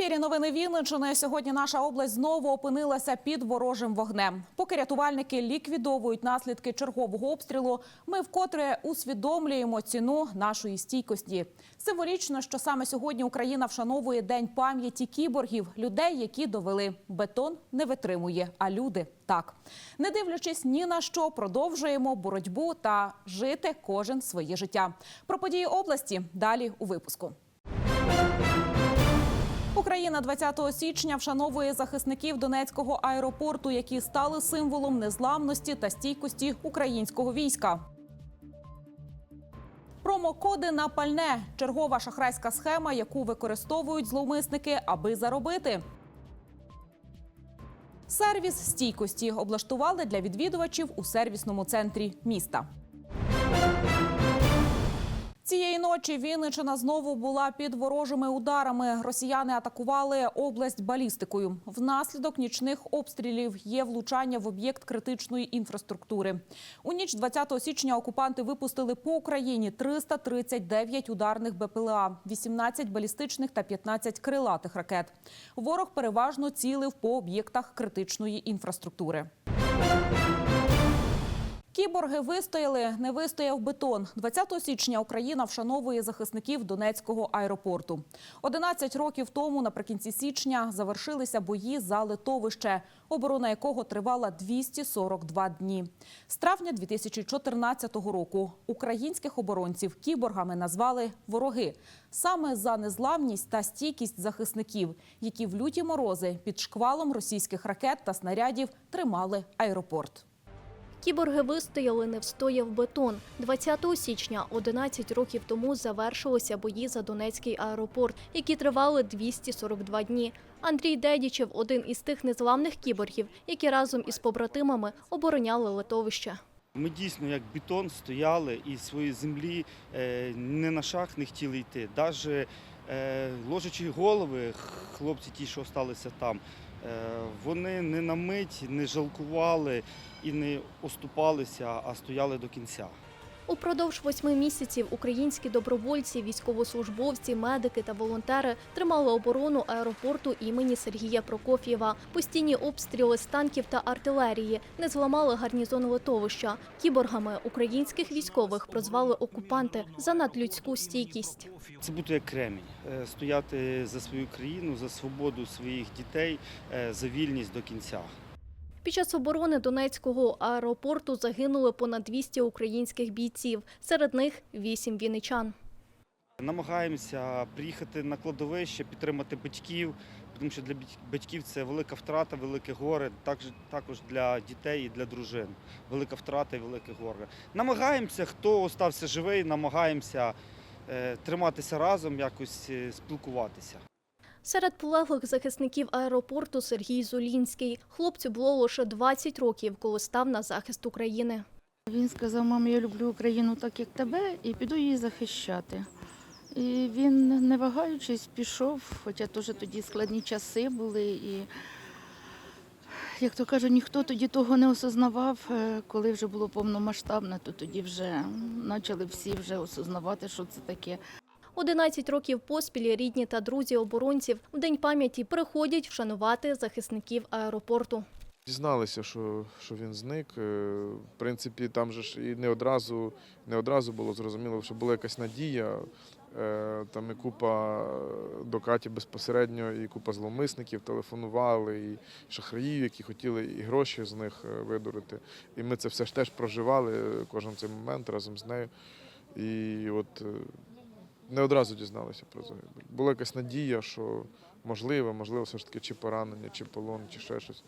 ефірі новини Вінничини. Сьогодні наша область знову опинилася під ворожим вогнем. Поки рятувальники ліквідовують наслідки чергового обстрілу, ми вкотре усвідомлюємо ціну нашої стійкості. Символічно, що саме сьогодні Україна вшановує день пам'яті кіборгів, людей, які довели бетон не витримує, а люди так. Не дивлячись ні на що, продовжуємо боротьбу та жити кожен своє життя. Про події області далі у випуску. Україна 20 січня вшановує захисників Донецького аеропорту, які стали символом незламності та стійкості українського війська. Промокоди на пальне чергова шахрайська схема, яку використовують зловмисники, аби заробити. Сервіс стійкості облаштували для відвідувачів у сервісному центрі міста. Цієї ночі Вінничина знову була під ворожими ударами. Росіяни атакували область балістикою. Внаслідок нічних обстрілів є влучання в об'єкт критичної інфраструктури. У ніч 20 січня окупанти випустили по Україні 339 ударних БПЛА, 18 балістичних та 15 крилатих ракет. Ворог переважно цілив по об'єктах критичної інфраструктури. Кіборги вистояли, не вистояв бетон. 20 січня Україна вшановує захисників Донецького аеропорту. 11 років тому, наприкінці січня, завершилися бої за литовище, оборона якого тривала 242 дні. З травня 2014 року українських оборонців кіборгами назвали вороги саме за незламність та стійкість захисників, які в люті морози під шквалом російських ракет та снарядів тримали аеропорт. Кіборги вистояли, не встояв бетон. 20 січня, 11 років тому, завершилися бої за Донецький аеропорт, які тривали 242 дні. Андрій Дедічев – один із тих незламних кіборгів, які разом із побратимами обороняли литовище. Ми дійсно як бетон стояли і свої землі е, не на шаг не хотіли йти. Навіть е, ложачи голови, хлопці ті, що залишилися там, е, вони не на мить не жалкували і не оступалися, а стояли до кінця. Упродовж восьми місяців українські добровольці, військовослужбовці, медики та волонтери тримали оборону аеропорту імені Сергія Прокоф'єва. Постійні обстріли з танків та артилерії не зламали гарнізон литовища. Кіборгами українських військових прозвали окупанти за надлюдську стійкість. Це бути як кремінь, е, стояти за свою країну, за свободу своїх дітей, е, за вільність до кінця. Під час оборони Донецького аеропорту загинули понад 200 українських бійців. Серед них вісім вінничан. Намагаємося приїхати на кладовище, підтримати батьків, тому що для бать- батьків це велика втрата, велике горе, також, також для дітей і для дружин. Велика втрата і велике горе. Намагаємося, хто остався живий, намагаємося е, триматися разом, якось е, спілкуватися. Серед полеглих захисників аеропорту Сергій Зулінський. Хлопцю було лише 20 років, коли став на захист України. Він сказав, мам, я люблю Україну так, як тебе, і піду її захищати. І він, не вагаючись, пішов, хоча теж тоді складні часи були. І, як то кажуть, ніхто тоді того не осознавав. Е, Коли вже було повномасштабне, то тоді вже почали всі вже осознавати, що це таке. 11 років поспіль рідні та друзі оборонців в День пам'яті приходять вшанувати захисників аеропорту. Дізналися, що, що він зник. Е, В принципі, там же ж і не одразу, не одразу було зрозуміло, що була якась надія. Е, Там і купа до Каті безпосередньо, і купа зловмисників телефонували, і шахраїв, які хотіли і гроші з них е, видурити. І ми це все ж теж проживали, кожен цей момент разом з нею. І от не одразу дізналися про загибель. Була якась надія, що можливо, можливо, все ж таки чи поранення, чи полон, чи ще щось.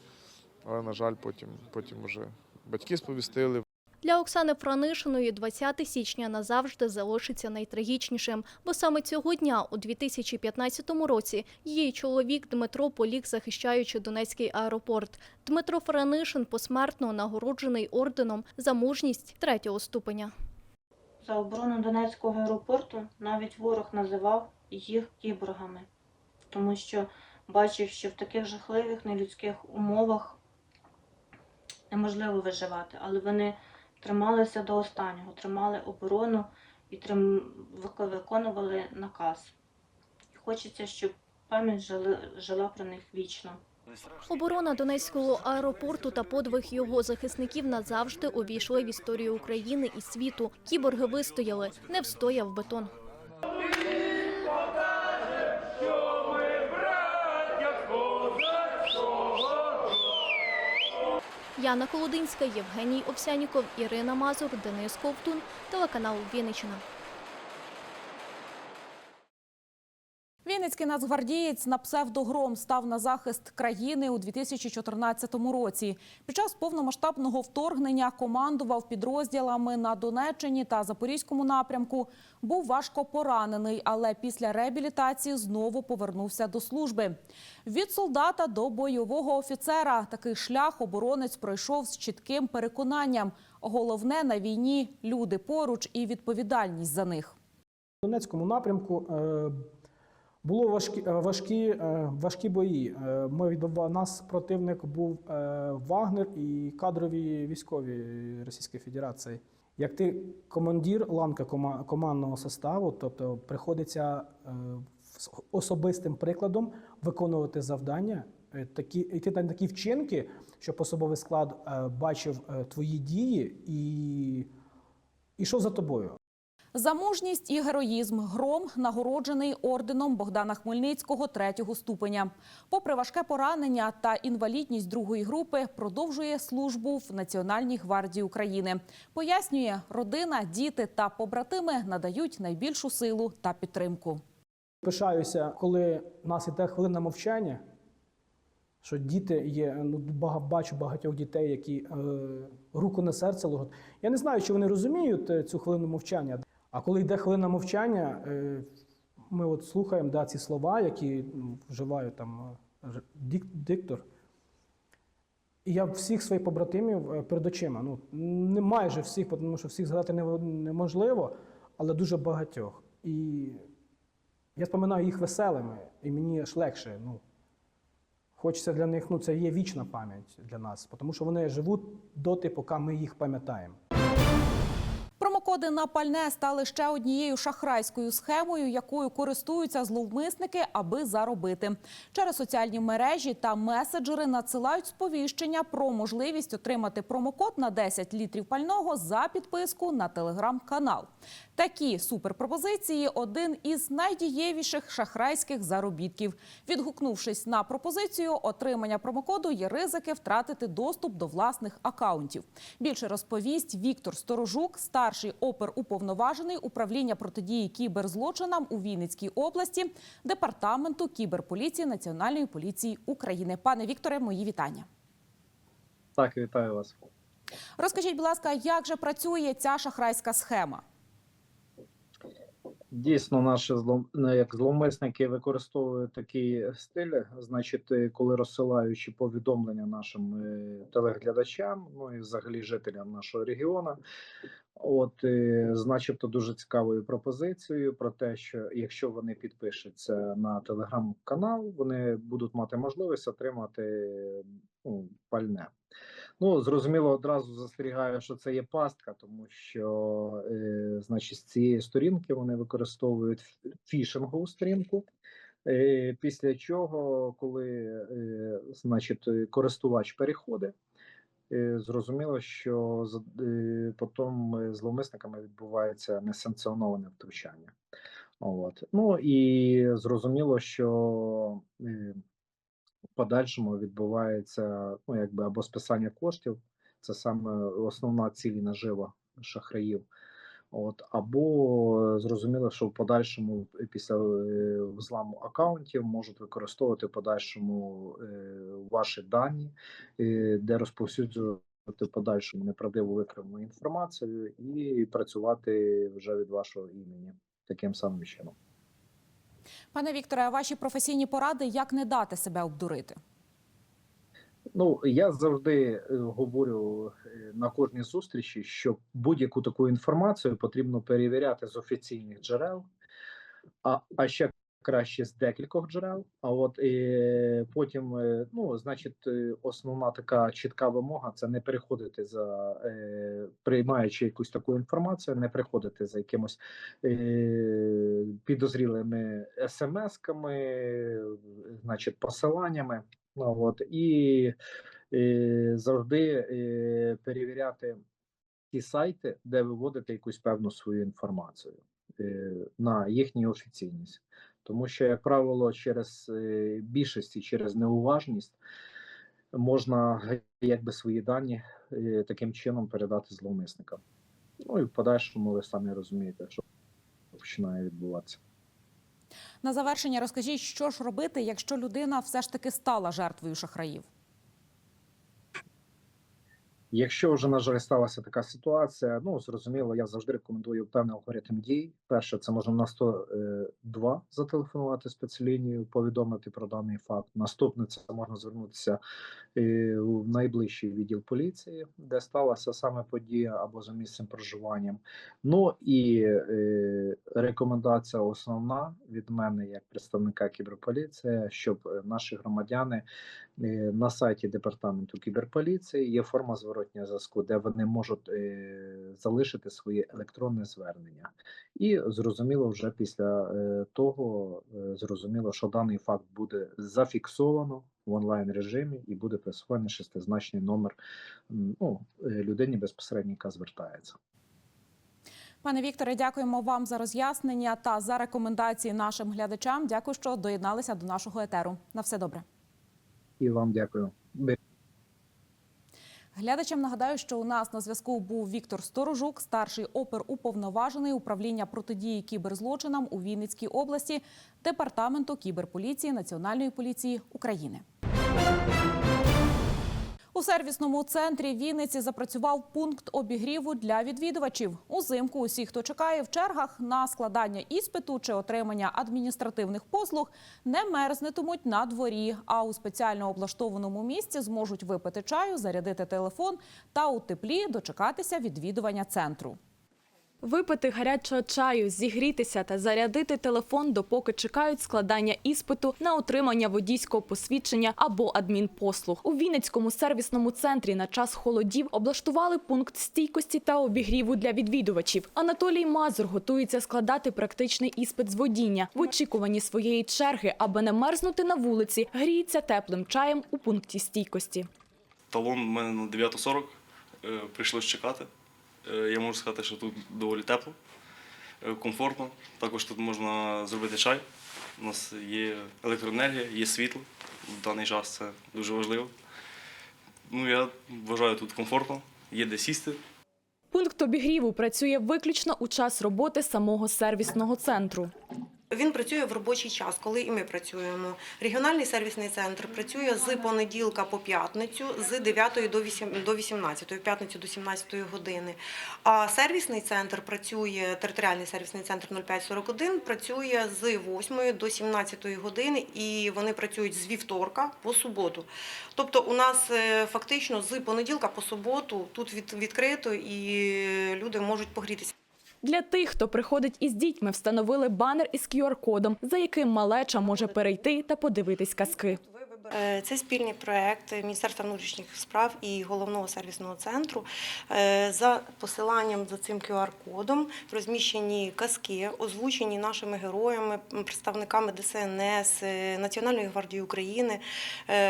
Але, на жаль, потім, потім уже батьки сповістили. Для Оксани Франишиної 20 січня назавжди залишиться найтрагічнішим, бо саме цього дня, у 2015 році, її чоловік Дмитро поліг, захищаючи Донецький аеропорт. Дмитро Франишин посмертно нагороджений орденом за мужність третього ступеня. За оборону Донецького аеропорту навіть ворог називав їх кіборгами, тому що бачив, що в таких жахливих нелюдських умовах неможливо виживати, але вони трималися до останнього, тримали оборону і трим... виконували наказ. І хочеться, щоб пам'ять жили, жила про них вічно. Оборона Донецького аеропорту та подвиг його захисників назавжди увійшли в історію України і світу. Кіборги вистояли, не встояв бетон. Яна Колодинська, Євгеній Овсяніков, Ірина Мазур, Денис Ковтун, телеканал Вінниччина. Вінницький нацгвардієць на псевдогром став на захист країни у 2014 році. Під час повномасштабного вторгнення командував підрозділами на Донеччині та Запорізькому напрямку. Був важко поранений, але після реабілітації знову повернувся до служби. Від солдата до бойового офіцера такий шлях оборонець пройшов з чітким переконанням. Головне на війні люди поруч і відповідальність за них. В Донецькому напрямку е, було важкі, е, важкі, е, важкі бої. Е, Ми відбували, нас противник був Вагнер і кадрові військові Російської Федерації. Як ти командир ланка кома- командного составу, тобто приходиться особистим прикладом виконувати завдання, такі йти на такі вчинки, щоб особовий склад бачив твої дії і йшов за тобою. За мужність і героїзм гром нагороджений орденом Богдана Хмельницького третього ступеня. Попри важке поранення та інвалідність другої групи, продовжує службу в Національній гвардії України. Пояснює, родина, діти та побратими надають найбільшу силу та підтримку. Пишаюся, коли в нас іде хвилина мовчання, що діти є, ну бачу багатьох дітей, які е, руку на серце ложать. Я не знаю, чи вони розуміють е, цю хвилину мовчання. А коли йде хвилина мовчання, е, ми от слухаємо да, ці слова, які ну, вживає там е, диктор. І я всіх своїх побратимів е, перед очима. Ну, не майже всіх, тому що всіх згадати неможливо, але дуже багатьох. І я споминаю їх веселими, і мені аж легше. Ну, хочеться для них, ну це є вічна пам'ять для нас, тому що вони живуть доти, поки ми їх пам'ятаємо. Промокоди на пальне стали ще однією шахрайською схемою, якою користуються зловмисники, аби заробити. Через соціальні мережі та меседжери надсилають сповіщення про можливість отримати промокод на 10 літрів пального за підписку на телеграм-канал. Такі суперпропозиції один із найдієвіших шахрайських заробітків. Відгукнувшись на пропозицію отримання промокоду, є ризики втратити доступ до власних акаунтів. Більше розповість Віктор Сторожук, старший оперуповноважений управління протидії кіберзлочинам у Вінницькій області, департаменту кіберполіції Національної поліції України. Пане Вікторе, мої вітання. Так, вітаю вас. Розкажіть, будь ласка, як же працює ця шахрайська схема? Дійсно, наші злом... ну, як зловмисники використовують такий стиль, значить, е, коли розсилаючи повідомлення нашим е, телеглядачам, ну і взагалі жителям нашого регіону, от, е, з дуже цікавою пропозицією про те, що якщо вони підпишуться на телеграм-канал, вони будуть мати можливість отримати ну, пальне. Ну, зрозуміло, одразу застерігаю, що це є пастка, тому що, е, значить, з цієї сторінки вони використовують фішингову сторінку. Е, після чого, коли е, значить, користувач переходить, е, зрозуміло, що е, потім зловмисниками відбувається несанкціоноване втручання. От. Ну і зрозуміло, що е, в подальшому відбувається ну, якби або списання коштів, це саме основна ціль і нажива шахраїв. От, або зрозуміло, що в подальшому е, після е, взламу акаунтів можуть використовувати в подальшому е, ваші дані, де розповсюджувати в подальшому неправдиву викривлену інформацію і працювати вже від вашого імені таким самим чином. Пане Вікторе, а ваші професійні поради, як не дати себе обдурити? Ну, я завжди е, говорю е, на кожній зустрічі, що будь-яку таку інформацію потрібно перевіряти з офіційних джерел, а, а ще краще з декількох джерел. А от і потім, е, ну значить, е, основна така чітка вимога це не переходити за е, приймаючи якусь таку інформацію, не приходити за якимось е, підозрілими смс-ками, значить, посиланнями. Ну, от, і е, завжди е, перевіряти ті сайти, де ви вводите якусь певну свою інформацію е, на їхню офіційність. Тому що, як правило, через більшість і через неуважність можна якби свої дані е, таким чином передати зловмисникам. Ну і в подальшому ви самі розумієте, що починає відбуватися. На завершення розкажіть, що ж робити, якщо людина все ж таки стала жертвою шахраїв. Якщо вже на жаль сталася така ситуація, ну зрозуміло, я завжди рекомендую певний алгоритм дій. Перше, це можна на 102 зателефонувати спецлінію, повідомити про даний факт. Наступне це можна звернутися е, в найближчий відділ поліції, де сталася саме подія або за місцем проживанням. Ну і е, рекомендація основна від мене як представника кіберполіції, щоб е, наші громадяни е, на сайті департаменту кіберполіції є форма зворотнього зв'язку, де вони можуть е, залишити свої електронне звернення. І зрозуміло, вже після е, того е, зрозуміло, що даний факт буде зафіксовано в онлайн режимі і буде присвоєний шестизначний номер ну, е, людині безпосередньо, яка звертається. Пане Вікторе, дякуємо вам за роз'яснення та за рекомендації нашим глядачам. Дякую, що доєдналися до нашого етеру. На все добре. І вам дякую. Глядачам нагадаю, що у нас на зв'язку був Віктор Сторожук, старший опер уповноважений управління протидії кіберзлочинам у Вінницькій області департаменту кіберполіції Національної поліції України. Сервісному центрі Вінниці запрацював пункт обігріву для відвідувачів. Узимку усі, хто чекає в чергах на складання іспиту чи отримання адміністративних послуг, не мерзнетимуть на дворі, а у спеціально облаштованому місці зможуть випити чаю, зарядити телефон та у теплі дочекатися відвідування центру. Випити гарячого чаю, зігрітися та зарядити телефон, допоки чекають складання іспиту на отримання водійського посвідчення або адмінпослуг. У Вінницькому сервісному центрі на час холодів облаштували пункт стійкості та обігріву для відвідувачів. Анатолій Мазур готується складати практичний іспит з водіння. В очікуванні своєї черги, аби не мерзнути на вулиці, гріється теплим чаєм у пункті стійкості. Талон у мене на 9.40, е, прийшлось чекати. Е, Я можу сказати, що тут доволі тепло, е, комфортно. Також тут можна зробити чай. У нас є електроенергія, є світло. В даний час це дуже важливо. Ну, я вважаю тут комфортно, є де сісти. Пункт обігріву працює виключно у час роботи самого сервісного центру. Він працює в робочий час, коли і ми працюємо. Регіональний сервісний центр працює з понеділка по п'ятницю з 9 до 8 до 18, в п'ятницю до 17 години. А сервісний центр працює, територіальний сервісний центр 0541 працює з 8 до 17 години і вони працюють з вівторка по суботу. Тобто у нас е, фактично з понеділка по суботу тут від, відкрито і люди можуть погрітися. Для тих, хто приходить із дітьми, встановили банер із QR-кодом, за яким малеча може перейти та подивитись казки. Е, Це спільний проект Міністерства внутрішніх справ і головного сервісного центру. Е, За посиланням за цим QR-кодом розміщені казки, озвучені нашими героями, представниками ДСНС, е, Національної гвардії України,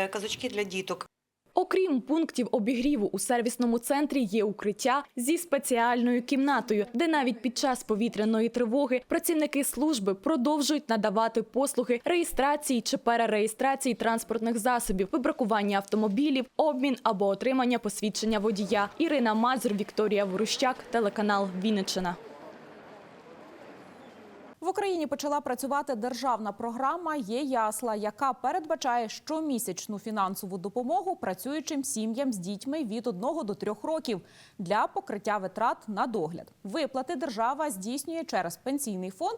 казочки для діток. Окрім пунктів обігріву у сервісному центрі є укриття зі спеціальною кімнатою, де навіть під час повітряної тривоги працівники служби продовжують надавати послуги реєстрації чи перереєстрації транспортних засобів, вибракування автомобілів, обмін або отримання посвідчення водія. Ірина Мазур, Вікторія Ворущак, телеканал Вінниччина. В Україні почала працювати державна програма «Є ясла», яка передбачає щомісячну фінансову допомогу працюючим сім'ям з дітьми від 1 до 3 років для покриття витрат на догляд. Виплати держава здійснює через пенсійний фонд,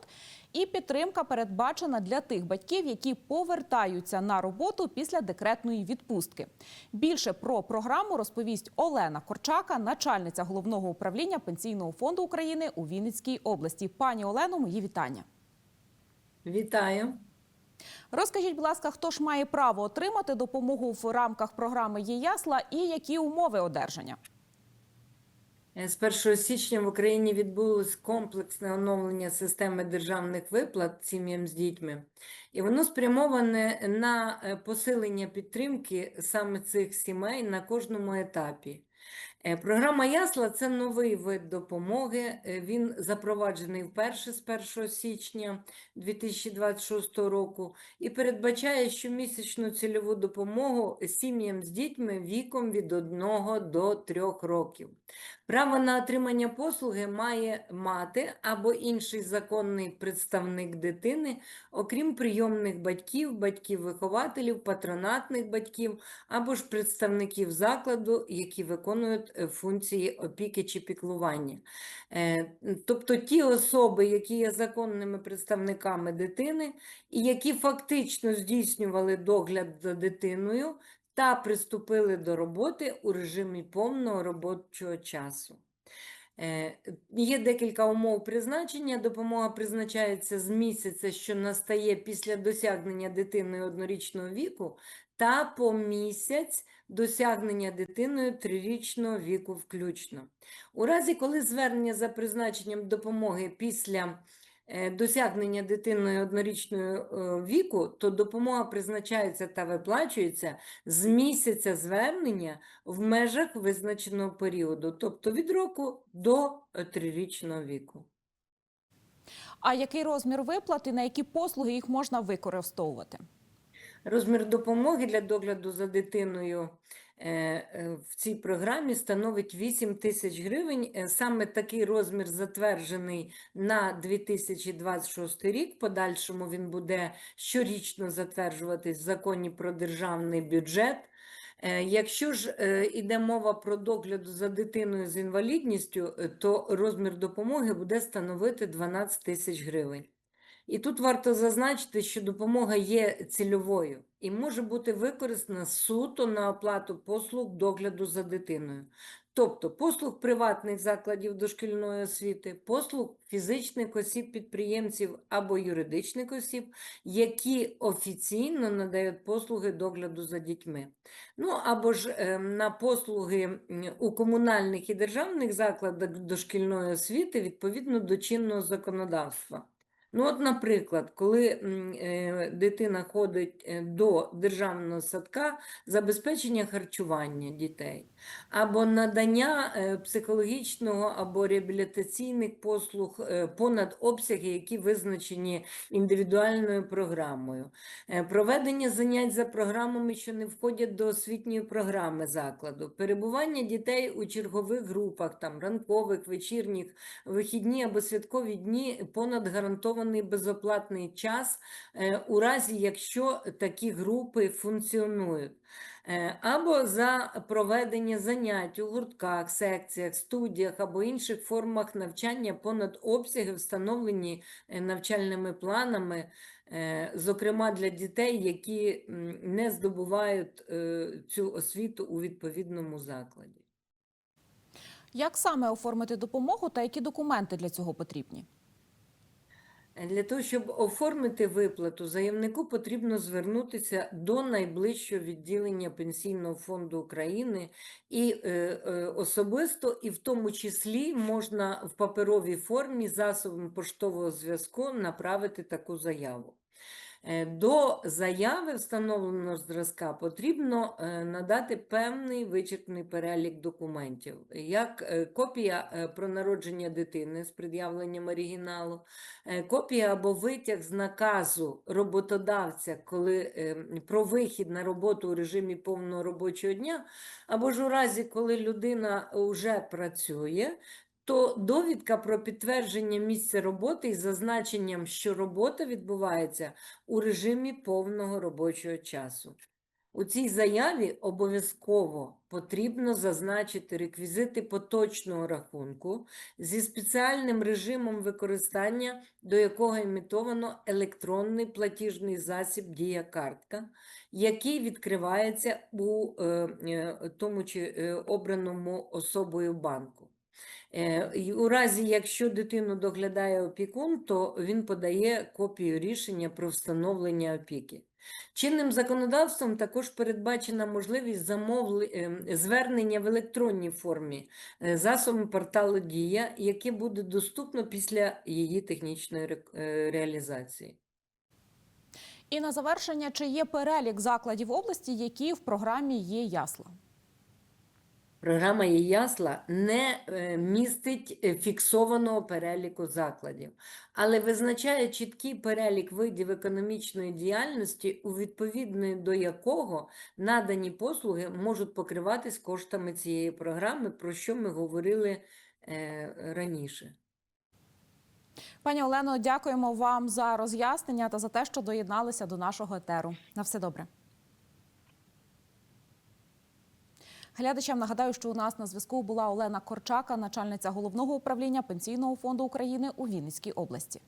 і підтримка передбачена для тих батьків, які повертаються на роботу після декретної відпустки. Більше про програму розповість Олена Корчака, начальниця головного управління пенсійного фонду України у Вінницькій області. Пані Олено, мої вітання. Вітаю. Розкажіть, будь ласка, хто ж має право отримати допомогу в рамках програми «Є-ясла» і які умови одержання? Е, З 1 січня в Україні відбулось комплексне оновлення системи державних виплат сім'ям з дітьми, і воно спрямоване на е, посилення підтримки саме цих сімей на кожному етапі. Е, Програма Ясла це новий вид допомоги. е, Він запроваджений вперше з 1 січня 2026 року і передбачає щомісячну цільову допомогу сім'ям з дітьми віком від 1 до 3 років. Право на отримання послуги має мати або інший законний представник дитини, окрім прийомних батьків, батьків-вихователів, патронатних батьків або ж представників закладу, які виконують е, функції опіки чи піклування. Е, Тобто ті особи, які є законними представниками дитини і які фактично здійснювали догляд за дитиною та приступили до роботи у режимі повного робочого часу. Е, Є декілька умов призначення. Допомога призначається з місяця, що настає після досягнення дитиною однорічного віку, та по місяць досягнення дитиною трирічного віку включно. У разі, коли звернення за призначенням допомоги після досягнення дитиною однорічного е, віку, то допомога призначається та виплачується з місяця звернення в межах визначеного періоду, тобто від року до е, трирічного віку. А який розмір виплат і на які послуги їх можна використовувати? Розмір допомоги для догляду за дитиною е, е, в цій програмі становить 8 тисяч гривень. Е, Саме такий розмір затверджений на 2026 рік. Подальшому він буде щорічно затверджуватись в законі про державний бюджет. Е, Якщо ж е, іде мова про догляд за дитиною з інвалідністю, е, то розмір допомоги буде становити 12 тисяч гривень. І тут варто зазначити, що допомога є цільовою і може бути використана суто на оплату послуг догляду за дитиною. Тобто послуг приватних закладів дошкільної освіти, послуг фізичних осіб, підприємців або юридичних осіб, які офіційно надають послуги догляду за дітьми. Ну або ж е, на послуги у комунальних і державних закладах дошкільної освіти відповідно до чинного законодавства. Ну, от, наприклад, коли е, дитина ходить е, до державного садка, забезпечення харчування дітей, або надання е, психологічного або реабілітаційних послуг е, понад обсяги, які визначені індивідуальною програмою, Е, проведення занять за програмами, що не входять до освітньої програми закладу, перебування дітей у чергових групах, там ранкових, вечірніх, вихідні або святкові дні понад гарантований безоплатний час, у разі якщо такі групи функціонують. Е, Або за проведення занять у гуртках, секціях, студіях або інших формах навчання понад обсяги, встановлені е, навчальними планами, е, зокрема для дітей, які не здобувають цю освіту у відповідному закладі. Як саме оформити допомогу та які документи для цього потрібні? Для того, щоб оформити виплату, заявнику потрібно звернутися до найближчого відділення Пенсійного фонду України і е, е, особисто, і в тому числі можна в паперовій формі засобом поштового зв'язку направити таку заяву. Е, До заяви встановленого зразка потрібно е, надати певний вичерпний перелік документів, як е, копія про народження дитини з пред'явленням оригіналу, копія або витяг з наказу роботодавця, коли е, про вихід на роботу у режимі повного робочого дня, або ж у разі, коли людина вже працює, то довідка про підтвердження місця роботи із зазначенням, що робота відбувається у режимі повного робочого часу. У цій заяві обов'язково потрібно зазначити реквізити поточного рахунку зі спеціальним режимом використання, до якого імітовано електронний платіжний засіб Дія-картка, який відкривається у е, е, тому чи е, обраному особою банку. Е, У разі, якщо дитину доглядає опікун, то він подає копію рішення про встановлення опіки. Чинним законодавством також передбачена можливість замовли... ем, звернення в електронній формі е, засобом порталу Дія, яке буде доступно після її технічної ре- е, реалізації. І на завершення, чи є перелік закладів області, які в програмі є ясла? Програма «Є-ясла» не е, містить е, фіксованого переліку закладів, але визначає чіткий перелік видів економічної діяльності, у відповідної до якого надані послуги можуть покриватись коштами цієї програми, про що ми говорили е, раніше. Пані Олено, дякуємо вам за роз'яснення та за те, що доєдналися до нашого етеру. На все добре. Глядачам нагадаю, що у нас на зв'язку була Олена Корчака, начальниця головного управління Пенсійного фонду України у Вінницькій області.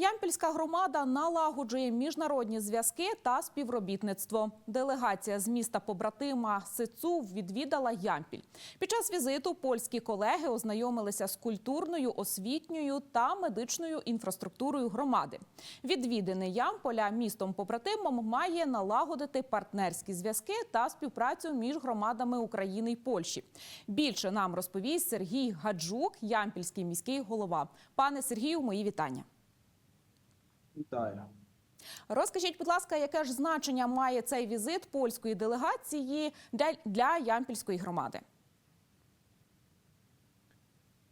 Ямпільська громада налагоджує міжнародні зв'язки та співробітництво. Делегація з міста побратима Сицу відвідала Ямпіль. Під час візиту польські колеги ознайомилися з культурною, освітньою та медичною інфраструктурою громади. Відвідини Ямполя містом побратимом має налагодити партнерські зв'язки та співпрацю між громадами України й Польщі. Більше нам розповість Сергій Гаджук, ямпільський міський голова. Пане Сергію, мої вітання. Вітаю. Розкажіть, будь ласка, яке ж значення має цей візит польської делегації для, для Ямпільської громади?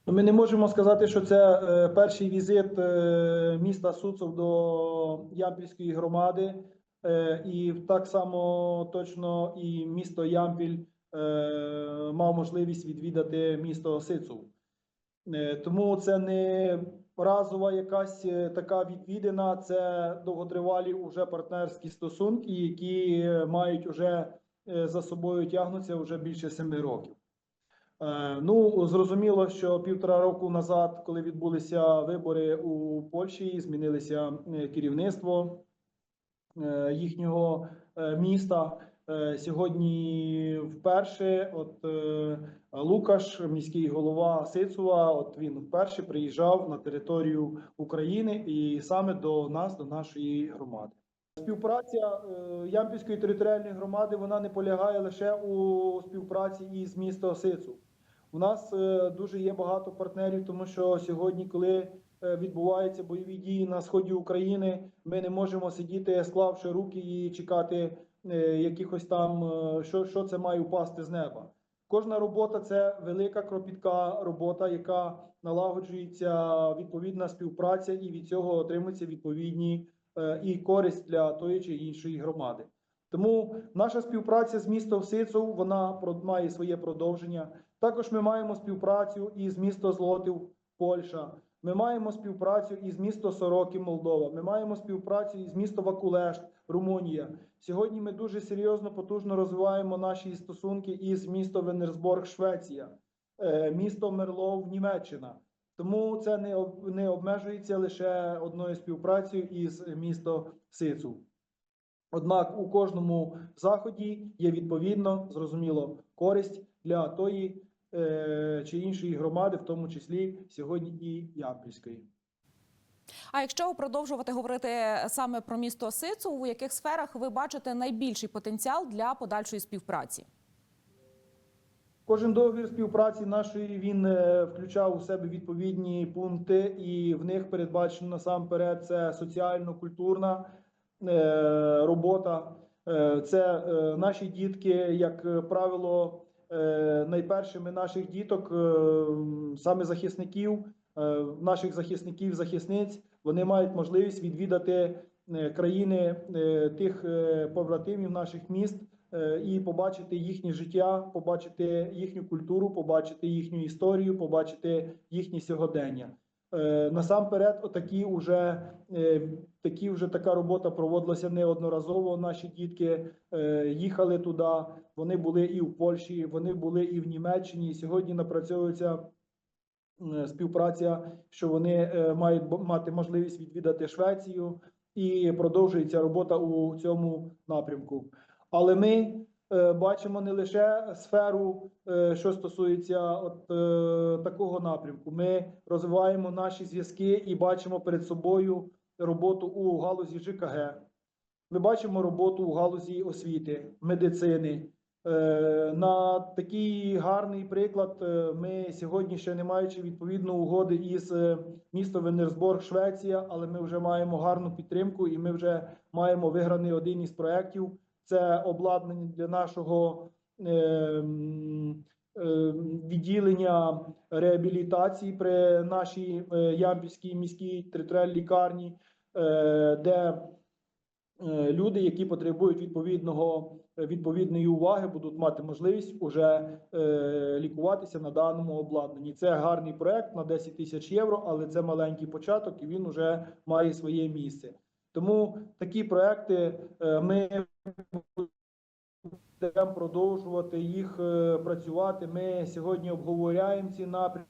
Ну, Ми не можемо сказати, що це е, перший візит е, міста Суцов до Ямпільської громади, е, і так само точно і місто Ямпіль мав можливість відвідати місто Сицов. Е, Тому це не разова якась е, така відвідина, це довготривалі уже партнерські стосунки, які е, мають уже е, за собою тягнуться вже більше семи років. Ну, зрозуміло, що півтора року назад, коли відбулися вибори у Польщі, змінилося е, керівництво їхнього міста. Е, Сьогодні вперше, от е, Лукаш, міський голова Сицова, от він вперше приїжджав на територію України і саме до нас, до нашої громади. Співпраця е, Ямпільської територіальної громади вона не полягає лише у співпраці із містом Сицу. У нас дуже є багато партнерів, тому що сьогодні, коли відбуваються бойові дії на сході України, ми не можемо сидіти, склавши руки і чекати якихось там, е, що, що це має упасти з неба. Кожна робота це велика кропітка робота, яка налагоджується відповідна співпраця, і від цього отримуються відповідні е, і користь для тої чи іншої громади. Тому наша співпраця з містом Сицов вона має своє продовження. Також ми маємо співпрацю із місто Злотів, Польща. Ми маємо співпрацю із місто Сороки, Молдова. Ми маємо співпрацю із місто Вакулешт, Румунія. Сьогодні ми дуже серйозно, потужно розвиваємо наші стосунки із місто Венерсборг, Швеція, е, місто Мерлов, Німеччина. Тому це не не обмежується лише одною співпрацею із місто Сицу. Однак у кожному заході є відповідно зрозуміло користь для тої чи іншої громади, в тому числі сьогодні і Ямпільської. А якщо продовжувати говорити саме про місто Сицу, у яких сферах ви бачите найбільший потенціал для подальшої співпраці? Кожен договір співпраці нашої він е, включав у себе відповідні пункти, і в них передбачено насамперед це соціально-культурна е, робота. Е, Це е, наші дітки, як е, правило, е, найпершими наших діток, е, саме захисників, е, наших захисників, захисниць, вони мають можливість відвідати е, країни е, тих е, побратимів наших міст е, і побачити їхнє життя, побачити їхню культуру, побачити їхню історію, побачити їхнє сьогодення. Е, Насамперед, отакі вже е, такі вже така робота проводилася неодноразово. Наші дітки е, їхали туди. Вони були і в Польщі, вони були і в Німеччині. Сьогодні напрацьовується співпраця, що вони мають мати можливість відвідати Швецію, і продовжується робота у цьому напрямку. Але ми бачимо не лише сферу, е, що стосується от е, такого напрямку. Ми розвиваємо наші зв'язки і бачимо перед собою роботу у галузі ЖКГ. Ми бачимо роботу у галузі освіти, медицини. Е, На такий гарний приклад е, ми сьогодні ще не маючи відповідної угоди із е, містом Венерсборг, Швеція, але ми вже маємо гарну підтримку і ми вже маємо виграний один із проєктів. Це обладнання для нашого е, е, відділення реабілітації при нашій е, Ямпільській міській територіальній лікарні, е, де е, люди, які потребують відповідного відповідної уваги, будуть мати можливість уже е, лікуватися на даному обладнанні. Це гарний проект на 10 тисяч євро, але це маленький початок, і він вже має своє місце. Тому такі проекти е, ми будемо продовжувати їх е, працювати. Ми сьогодні обговоряємо ці напрямки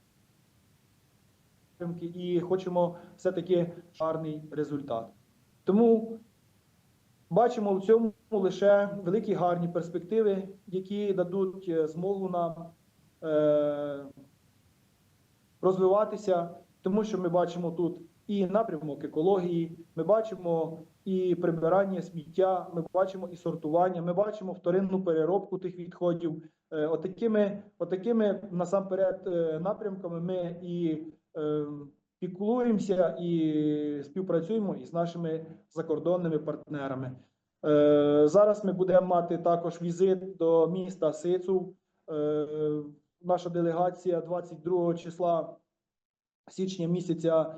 і хочемо все-таки гарний результат. Тому бачимо в цьому лише великі гарні перспективи, які дадуть е, змогу нам розвиватися, тому що ми бачимо тут і напрямок екології, ми бачимо і прибирання сміття, ми бачимо і сортування, ми бачимо вторинну переробку тих відходів. Е, Отакими, отакими насамперед е, напрямками ми і е, піклуємося і співпрацюємо із нашими закордонними партнерами. Зараз ми будемо мати також візит до міста Сицу. Наша делегація 22 числа січня місяця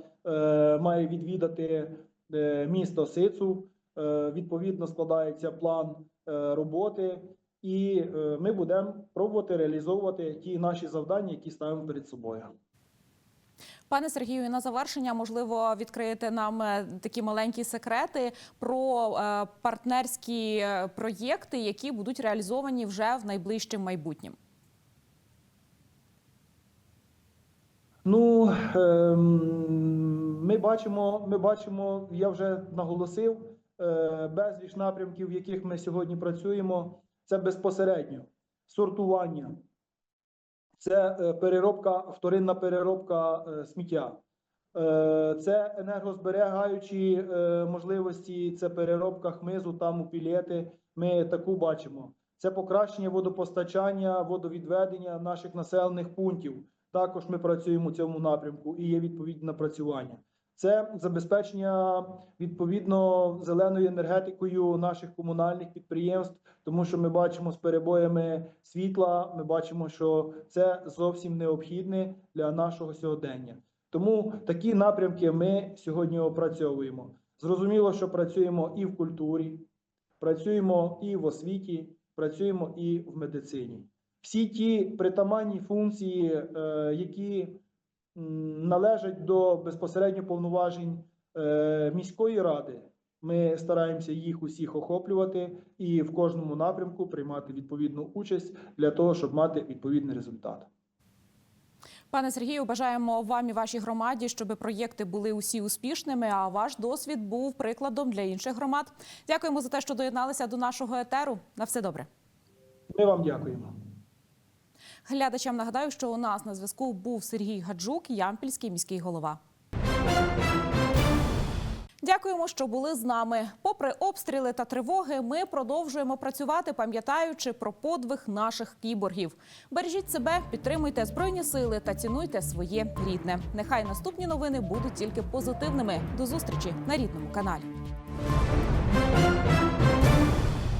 має відвідати е, місто Сицу. Е, Відповідно складається план е, роботи, і е, ми будемо пробувати реалізовувати ті наші завдання, які ставимо перед собою. Пане Сергію, на завершення можливо відкриєте нам е, такі маленькі секрети про е, партнерські е, проєкти, які будуть реалізовані вже в найближчому майбутньому. Ну ем, ми бачимо, ми бачимо, я вже наголосив е, безліч напрямків, в яких ми сьогодні працюємо. Це безпосередньо сортування, це е, переробка, вторинна переробка е, сміття, це енергозберігаючі можливості, це переробка хмизу, там у пілети. Ми таку бачимо. Це покращення водопостачання, водовідведення наших населених пунктів. Також ми працюємо у цьому напрямку і є відповідні напрацювання. Це забезпечення відповідно зеленою енергетикою наших комунальних підприємств, тому що ми бачимо з перебоями світла. Ми бачимо, що це зовсім необхідне для нашого сьогодення. Тому такі напрямки ми сьогодні опрацьовуємо. Зрозуміло, що працюємо і в культурі, працюємо і в освіті, працюємо і в медицині. Всі ті притаманні функції, е, які належать до безпосередньо повноважень е, міської ради, ми стараємося їх усіх охоплювати і в кожному напрямку приймати відповідну участь для того, щоб мати відповідний результат. Пане Сергію, бажаємо вам і вашій громаді, щоб проєкти були усі успішними. А ваш досвід був прикладом для інших громад. Дякуємо за те, що доєдналися до нашого етеру. На все добре. Ми вам дякуємо. Глядачам нагадаю, що у нас на зв'язку був Сергій Гаджук, Ямпільський міський голова. Дякуємо, що були з нами. Попри обстріли та тривоги, ми продовжуємо працювати, пам'ятаючи про подвиг наших кіборгів. Бережіть себе, підтримуйте збройні сили та цінуйте своє рідне. Нехай наступні новини будуть тільки позитивними. До зустрічі на рідному каналі.